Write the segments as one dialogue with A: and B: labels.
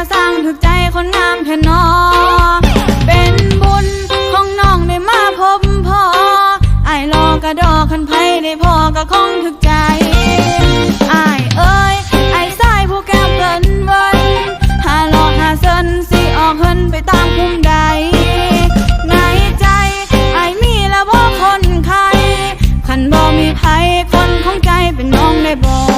A: าสร้างถึกใจคนงามแท่นอ เป็นบุญของน้องได้มาพบพ่อไอ้รอกระดอกคันไพ่ได้พ่อก็คงถึกใจไอ้เอ้ยไอ้สายผู้แก้เปินวันหาหลอกหาเซินสิออกเฮินไปตามคุ้มใดในใจไอ้มีละบ่คนใครคันบ่มีไผคนของใจเป็นน้องได้บอก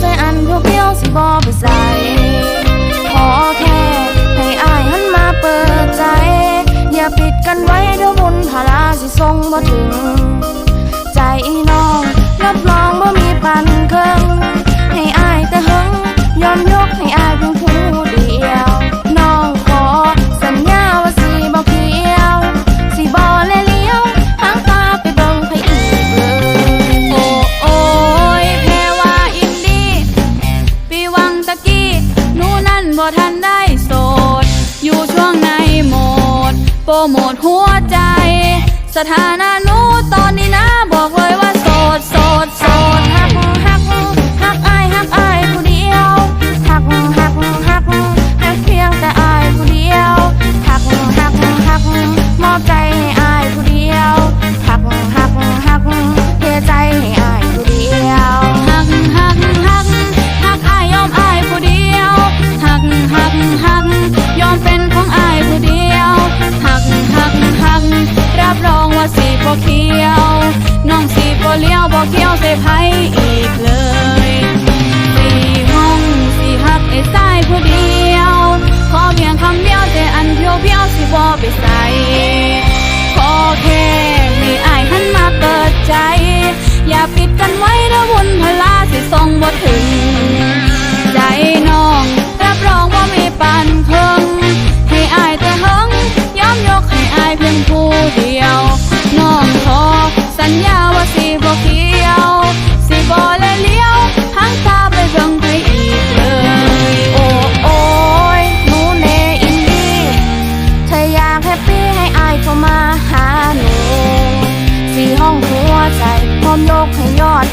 B: ใจอันเพียวๆสิบอไปใส่ขอแค่ให้อายหันมาเปิดใจ อย่าปิดกันไว้เดี๋ยวบุญพาราสิทรงบ่ถึง ใจน
A: บ่ทันได้โสด อยู่ช่วงในโหมด โปรโมดหัวใจ สถานะหนูตอนนี้นะบอกเลยว่าโสดโสด เที่ยวเซไพอีกเลย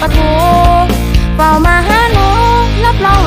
B: ปะทูเฝ้ามาหาหนูรับรอง